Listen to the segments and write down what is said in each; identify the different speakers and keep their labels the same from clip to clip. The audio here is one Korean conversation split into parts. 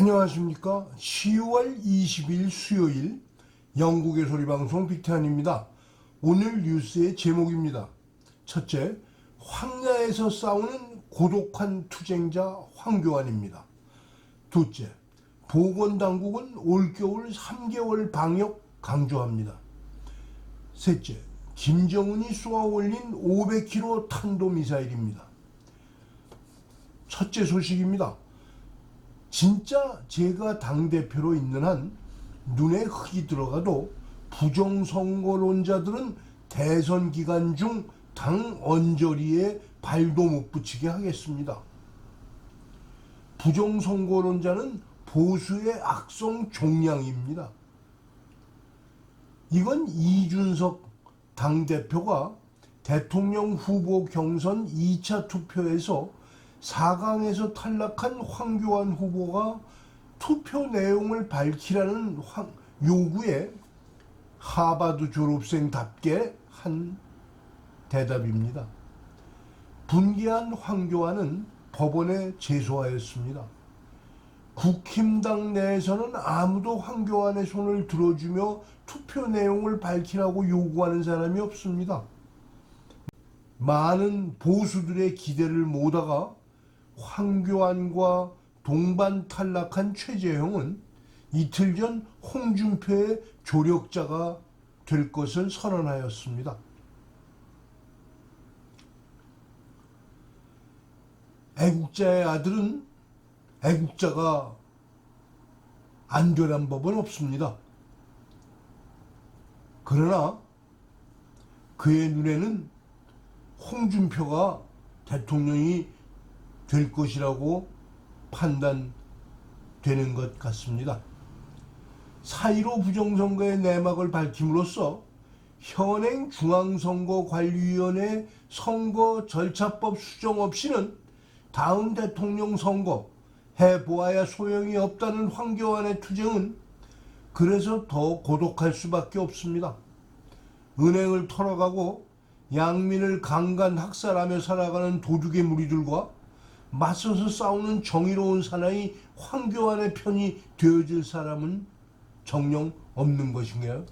Speaker 1: 안녕하십니까. 10월 20일 수요일 영국의 소리방송 빅텐입니다. 오늘 뉴스의 제목입니다. 첫째, 황야에서 싸우는 고독한 투쟁자 황교안입니다. 둘째, 보건당국은 올겨울 3개월 방역 강조합니다. 셋째, 김정은이 쏘아 올린 500km 탄도미사일입니다. 첫째 소식입니다. 진짜 제가 당대표로 있는 한 눈에 흙이 들어가도 부정선거론자들은 대선 기간 중 당 언저리에 발도 못 붙이게 하겠습니다. 부정선거론자는 보수의 악성 종양입니다. 이건 이준석 당대표가 대통령 후보 경선 2차 투표에서 4강에서 탈락한 황교안 후보가 투표 내용을 밝히라는 황- 요구에 하바드 졸업생답게 한 대답입니다. 분개한 황교안은 법원에 제소하였습니다. 국힘당 내에서는 아무도 황교안의 손을 들어주며 투표 내용을 밝히라고 요구하는 사람이 없습니다. 많은 보수들의 기대를 모다가 황교안과 동반 탈락한 최재형은 이틀 전 홍준표의 조력자가 될 것을 선언하였습니다. 애국자의 아들은 애국자가 안 되란 법은 없습니다. 그러나 그의 눈에는 홍준표가 대통령이 될 것이라고 판단되는 것 같습니다. 4.15 부정선거의 내막을 밝힘으로써 현행 중앙선거관리위원회 선거 절차법 수정 없이는 다음 대통령 선거 해보아야 소용이 없다는 황교안의 투쟁은 그래서 더 고독할 수밖에 없습니다. 은행을 털어가고 양민을 강간 학살하며 살아가는 도둑의 무리들과 맞서서 싸우는 정의로운 사나이 황교안의 편이 되어줄 사람은 정령 없는 것인가요?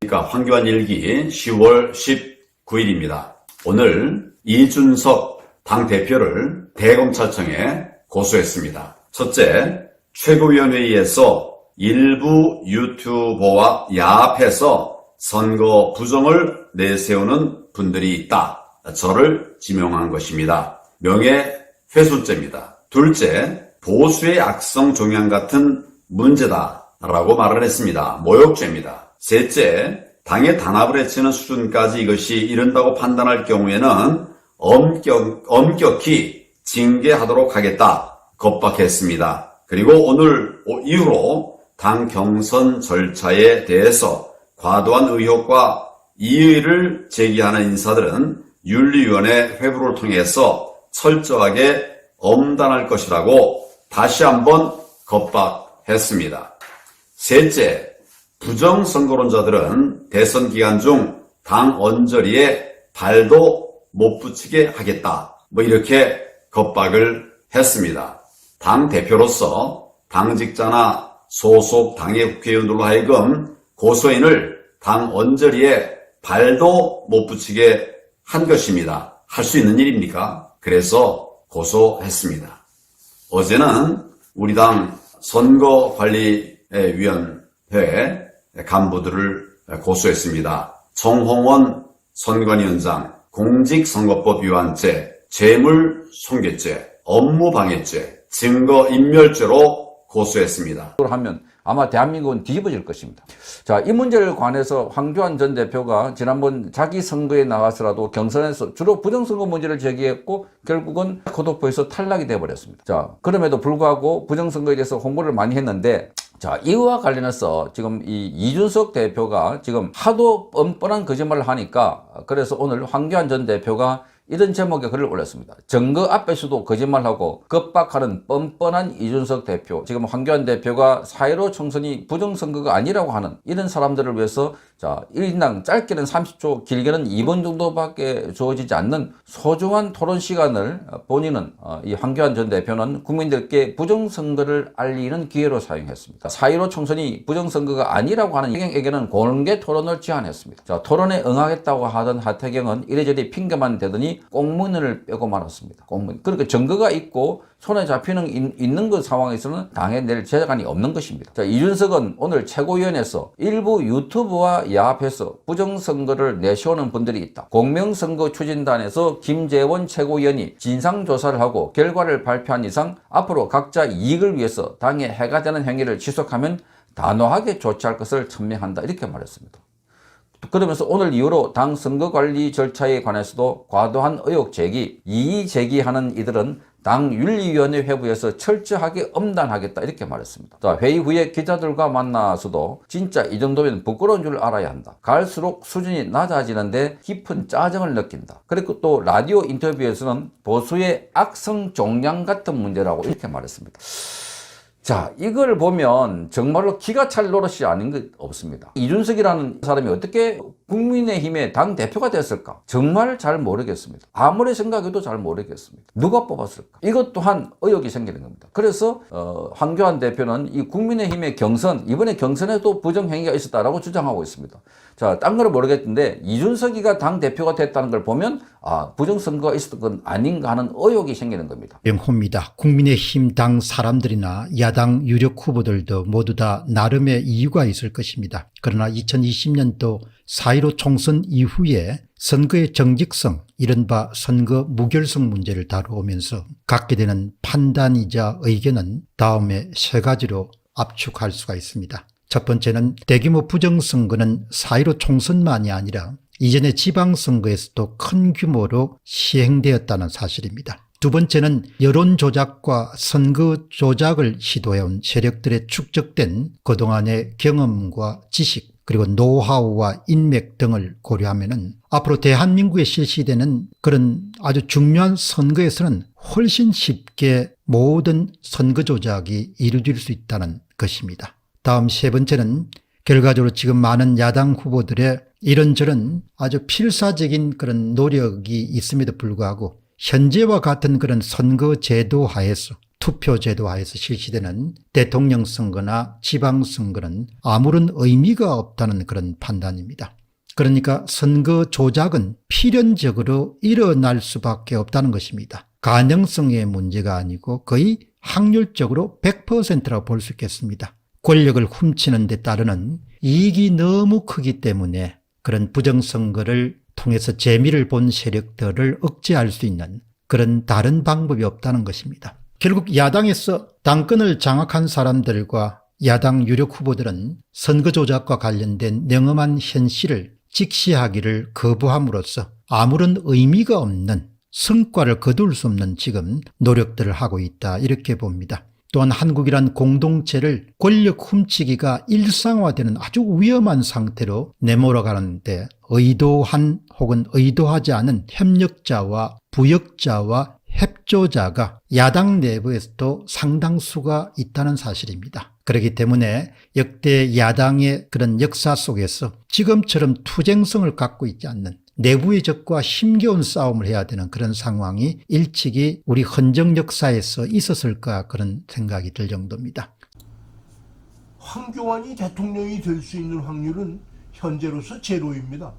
Speaker 2: 그러니까 황교안 일기 10월 19일입니다. 오늘 이준석 당대표를 대검찰청에 고소했습니다. 첫째, 최고위원회의에서 일부 유튜버와 야합해서 선거 부정을 내세우는 분들이 있다. 저를 지명한 것입니다. 명예훼손죄입니다. 둘째, 보수의 악성 종양 같은 문제다 라고 말을 했습니다. 모욕죄입니다. 셋째, 당의 단합을 해치는 수준까지 이것이 이른다고 판단할 경우에는 엄격, 엄격히 징계하도록 하겠다. 겁박했습니다. 그리고 오늘 이후로 당 경선 절차에 대해서 과도한 의혹과 이의를 제기하는 인사들은 윤리위원회 회부를 통해서 철저하게 엄단할 것이라고 다시 한번 겁박했습니다. 셋째, 부정선거론자들은 대선 기간 중 당 언저리에 발도 못 붙이게 하겠다. 뭐 이렇게 겁박을 했습니다. 당 대표로서 당직자나 소속 당의 국회의원들로 하여금 고소인을 당 언저리에 발도 못 붙이게 한 것입니다. 할 수 있는 일입니까? 그래서 고소했습니다. 어제는 우리 당 선거관리위원회 간부들을 고소했습니다. 정홍원 선관위원장, 공직선거법 위반죄, 재물손괴죄, 업무방해죄, 증거인멸죄로 고소했습니다.
Speaker 3: 로 하면 아마 대한민국은 뒤집어질 것입니다. 자, 이 문제를 관해서 황교안 전 대표가 지난번 자기 선거에 나가서라도 경선에서 주로 부정선거 문제를 제기했고 결국은 코도포에서 탈락이 되어버렸습니다. 자, 그럼에도 불구하고 부정선거에 대해서 홍보를 많이 했는데 자, 이와 관련해서 지금 이 이준석 대표가 지금 하도 뻔뻔한 거짓말을 하니까 그래서 오늘 황교안 전 대표가 이런 제목의 글을 올렸습니다. 정거 앞에서도 거짓말하고 겁박하는 뻔뻔한 이준석 대표. 지금 황교안 대표가 4.15 총선이 부정선거가 아니라고 하는 이런 사람들을 위해서 자, 1인당 짧게는 30초, 길게는 2분 정도밖에 주어지지 않는 소중한 토론 시간을 본인은 어, 이 황교안 전 대표는 국민들께 부정선거를 알리는 기회로 사용했습니다. 4.15 총선이 부정선거가 아니라고 하는 이경에게는 공개 토론을 제안했습니다. 자, 토론에 응하겠다고 하던 하태경은 이래저래 핑계만 대더니 꽁문을 빼고 말았습니다. 꽁문. 그러니까 증거가 있고 손에 잡히는 인- 있는 그 상황에서는 당에 낼 재간이 없는 것입니다. 자, 이준석은 오늘 최고위원회에서 일부 유튜브와 야합해서 부정선거를 내세우는 분들이 있다. 공명선거 추진단에서 김재원 최고위원이 진상조사를 하고 결과를 발표한 이상 앞으로 각자 이익을 위해서 당에 해가 되는 행위를 지속하면 단호하게 조치할 것을 천명한다. 이렇게 말했습니다. 그러면서 오늘 이후로 당 선거관리 절차에 관해서도 과도한 의혹 제기, 이의 제기하는 이들은 당 윤리위원회 회부에서 철저하게 엄단하겠다 이렇게 말했습니다. 자, 회의 후에 기자들과 만나서도 진짜 이 정도면 부끄러운 줄 알아야 한다. 갈수록 수준이 낮아지는데 깊은 짜증을 느낀다. 그리고 또 라디오 인터뷰에서는 보수의 악성 종양 같은 문제라고 이렇게 말했습니다. 자, 이걸 보면 정말로 기가 찰 노릇이 아닌 것 없습니다. 이준석이라는 사람이 어떻게 국민의힘의 당 대표가 됐을까? 정말 잘 모르겠습니다. 아무리 생각해도 잘 모르겠습니다. 누가 뽑았을까? 이것 또한 의혹이 생기는 겁니다. 그래서 어, 황교안 대표는 이 국민의힘의 경선 이번에 경선에도 부정행위가 있었다라고 주장하고 있습니다. 자, 딴 거는 모르겠는데 이준석이가 당 대표가 됐다는 걸 보면 아 부정선거가 있었던 건 아닌가 하는 의혹이 생기는 겁니다.
Speaker 4: 명호입니다. 국민의힘 당 사람들이나 야당 유력 후보들도 모두 다 나름의 이유가 있을 것입니다. 그러나 2020년도 4.15 총선 이후에 선거의 정직성, 이른바 선거 무결성 문제를 다루면서 갖게 되는 판단이자 의견은 다음에 세 가지로 압축할 수가 있습니다. 첫 번째는 대규모 부정선거는 4.15 총선만이 아니라 이전의 지방선거에서도 큰 규모로 시행되었다는 사실입니다. 두 번째는 여론 조작과 선거 조작을 시도해온 세력들의 축적된 그동안의 경험과 지식 그리고 노하우와 인맥 등을 고려하면은 앞으로 대한민국에 실시되는 그런 아주 중요한 선거에서는 훨씬 쉽게 모든 선거 조작이 이루어질 수 있다는 것입니다. 다음 세 번째는 결과적으로 지금 많은 야당 후보들의 이런저런 아주 필사적인 그런 노력이 있음에도 불구하고 현재와 같은 그런 선거 제도 하에서 투표 제도 하에서 실시되는 대통령 선거나 지방 선거는 아무런 의미가 없다는 그런 판단입니다. 그러니까 선거 조작은 필연적으로 일어날 수밖에 없다는 것입니다. 가능성의 문제가 아니고 거의 확률적으로 100%라고 볼 수 있겠습니다. 권력을 훔치는 데 따르는 이익이 너무 크기 때문에 그런 부정선거를 통해서 재미를 본 세력들을 억제할 수 있는 그런 다른 방법이 없다는 것입니다. 결국 야당에서 당권을 장악한 사람들과 야당 유력 후보들은 선거 조작과 관련된 냉엄한 현실을 직시하기를 거부함으로써 아무런 의미가 없는 성과를 거둘 수 없는 지금 노력들을 하고 있다 이렇게 봅니다. 또한 한국이란 공동체를 권력 훔치기가 일상화되는 아주 위험한 상태로 내몰아가는데 의도한 혹은 의도하지 않은 협력자와 부역자와 협조자가 야당 내부에서도 상당수가 있다는 사실입니다. 그렇기 때문에 역대 야당의 그런 역사 속에서 지금처럼 투쟁성을 갖고 있지 않는 내부의 적과 힘겨운 싸움을 해야 되는 그런 상황이 일찍이 우리 헌정 역사에서 있었을까 그런 생각이 들 정도입니다.
Speaker 1: 황교안이 대통령이 될 수 있는 확률은 현재로서 제로입니다.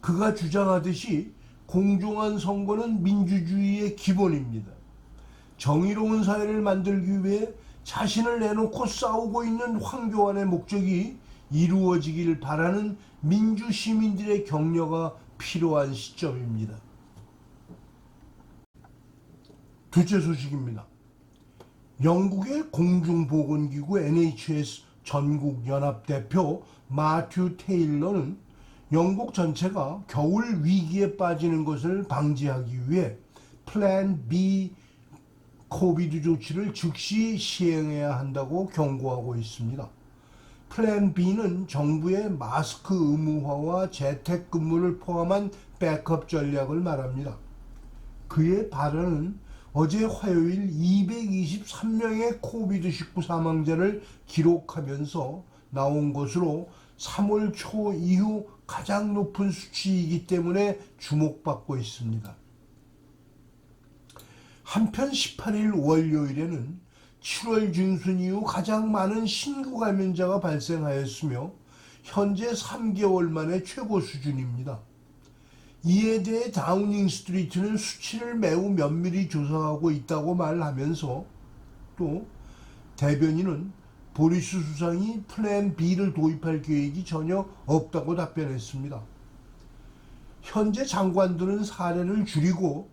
Speaker 1: 그가 주장하듯이 공정한 선거는 민주주의의 기본입니다. 정의로운 사회를 만들기 위해 자신을 내놓고 싸우고 있는 황교안의 목적이 이루어지길 바라는 민주 시민들의 격려가 필요한 시점입니다. 둘째 소식입니다. 영국의 공중보건기구 NHS 전국 연합 대표 마튜 테일러는 영국 전체가 겨울 위기에 빠지는 것을 방지하기 위해 플랜 B 코비드 조치를 즉시 시행해야 한다고 경고하고 있습니다. 플랜 B는 정부의 마스크 의무화와 재택근무를 포함한 백업 전략을 말합니다. 그의 발언은 어제 화요일 223명의 코비드19 사망자를 기록하면서 나온 것으로 3월 초 이후 가장 높은 수치이기 때문에 주목받고 있습니다. 한편 18일 월요일에는 7월 중순 이후 가장 많은 신규 감염자가 발생하였으며 현재 3개월 만에 최고 수준입니다. 이에 대해 다우닝 스트리트는 수치를 매우 면밀히 조사하고 있다고 말하면서 또 대변인은 보리스 수상이 플랜 B를 도입할 계획이 전혀 없다고 답변했습니다. 현재 장관들은 사례를 줄이고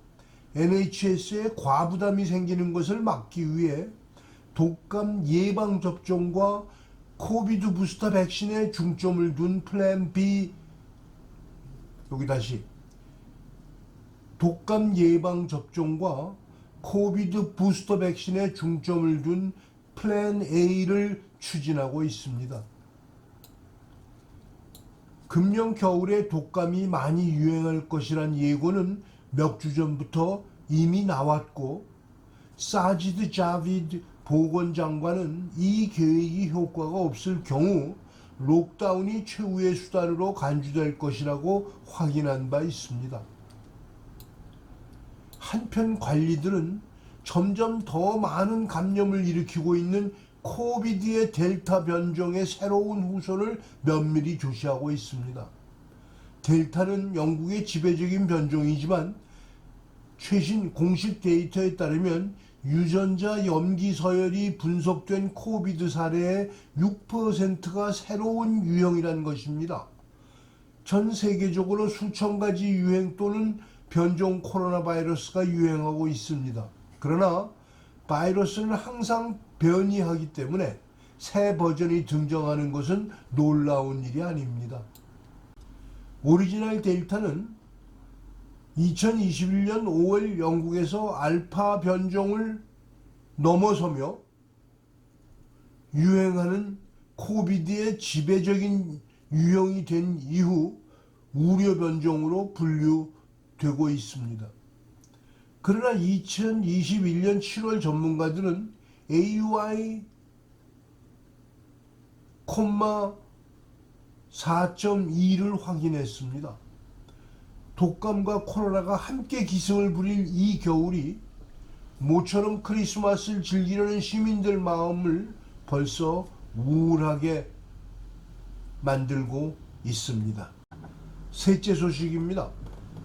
Speaker 1: NHS에 과부담이 생기는 것을 막기 위해 독감 예방 접종과 코비드 부스터 백신에 중점을 둔 플랜 B 여기 다시 독감 예방 접종과 코비드 부스터 백신에 중점을 둔 플랜 A를 추진하고 있습니다. 금년 겨울에 독감이 많이 유행할 것이란 예고는 몇 주 전부터 이미 나왔고 사지드 자비드 보건장관은 이 계획이 효과가 없을 경우 록다운이 최후의 수단으로 간주될 것이라고 확인한 바 있습니다. 한편 관리들은 점점 더 많은 감염을 일으키고 있는 코비드의 델타 변종의 새로운 후손을 면밀히 조시하고 있습니다. 델타는 영국의 지배적인 변종이지만 최신 공식 데이터에 따르면 유전자 염기 서열이 분석된 코비드 사례의 6%가 새로운 유형이라는 것입니다. 전 세계적으로 수천 가지 유행 또는 변종 코로나 바이러스가 유행하고 있습니다. 그러나 바이러스는 항상 변이하기 때문에 새 버전이 등장하는 것은 놀라운 일이 아닙니다. 오리지널 델타는 2021년 5월 영국에서 알파 변종을 넘어서며 유행하는 코비드의 지배적인 유형이 된 이후 우려 변종으로 분류되고 있습니다. 그러나 2021년 7월 전문가들은 AUI, 4.2를 확인했습니다. 독감과 코로나가 함께 기승을 부릴 이 겨울이 모처럼 크리스마스를 즐기려는 시민들 마음을 벌써 우울하게 만들고 있습니다. 셋째 소식입니다.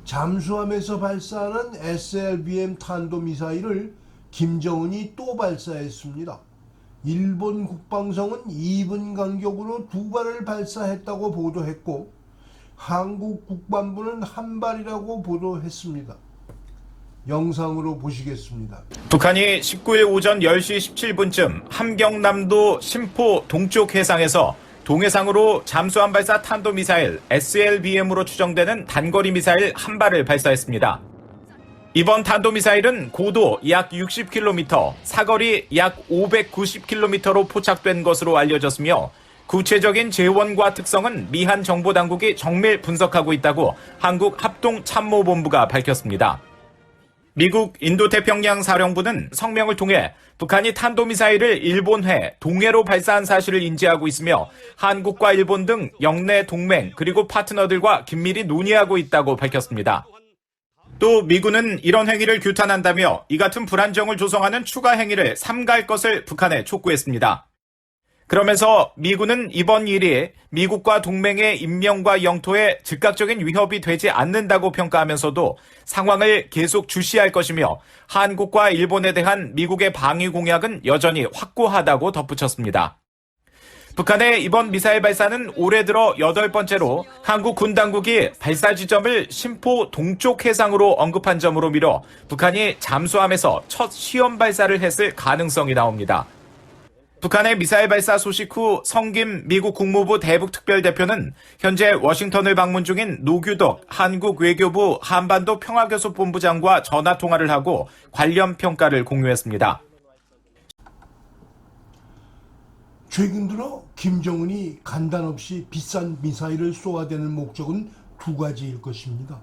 Speaker 1: 잠수함에서 발사하는 SLBM 탄도미사일을 김정은이 또 발사했습니다. 일본 국방성은 2분 간격으로 두 발을 발사했다고 보도했고 한국 국방부는 한 발이라고 보도했습니다. 영상으로 보시겠습니다.
Speaker 5: 북한이 19일 오전 10시 17분쯤 함경남도 심포 동쪽 해상에서 동해상으로 잠수함 발사 탄도미사일 SLBM으로 추정되는 단거리 미사일 한 발을 발사했습니다. 이번 탄도미사일은 고도 약 60km, 사거리 약 590km로 포착된 것으로 알려졌으며 구체적인 재원과 특성은 미한 정보 당국이 정밀 분석하고 있다고 한국 합동 참모본부가 밝혔습니다. 미국 인도태평양 사령부는 성명을 통해 북한이 탄도미사일을 일본해 동해로 발사한 사실을 인지하고 있으며 한국과 일본 등 영내 동맹 그리고 파트너들과 긴밀히 논의하고 있다고 밝혔습니다. 또 미군은 이런 행위를 규탄한다며 이 같은 불안정을 조성하는 추가 행위를 삼가할 것을 북한에 촉구했습니다. 그러면서 미군은 이번 일이 미국과 동맹의 인명과 영토에 즉각적인 위협이 되지 않는다고 평가하면서도 상황을 계속 주시할 것이며 한국과 일본에 대한 미국의 방위 공약은 여전히 확고하다고 덧붙였습니다. 북한의 이번 미사일 발사는 올해 들어 여덟 번째로 한국 군 당국이 발사 지점을 심포 동쪽 해상으로 언급한 점으로 미뤄 북한이 잠수함에서 첫 시험 발사를 했을 가능성이 나옵니다. 북한의 미사일 발사 소식 후 성김 미국 국무부 대북 특별대표는 현재 워싱턴을 방문 중인 노규덕 한국 외교부 한반도 평화교섭 본부장과 전화 통화를 하고 관련 평가를 공유했습니다.
Speaker 1: 최근 들어 김정은이 간단 없이 비싼 미사일을 쏘아대는 목적은 두 가지일 것입니다.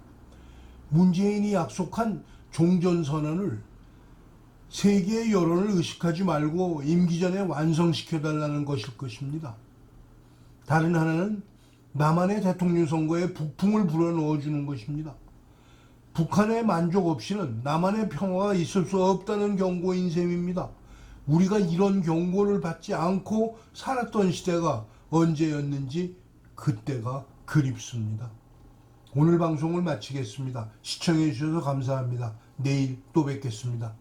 Speaker 1: 문재인이 약속한 종전선언을 세계의 여론을 의식하지 말고 임기 전에 완성시켜달라는 것일 것입니다. 다른 하나는 남한의 대통령 선거에 북풍을 불어넣어 주는 것입니다. 북한의 만족 없이는 남한의 평화가 있을 수 없다는 경고인 셈입니다. 우리가 이런 경고를 받지 않고 살았던 시대가 언제였는지 그때가 그립습니다. 오늘 방송을 마치겠습니다. 시청해 주셔서 감사합니다. 내일 또 뵙겠습니다.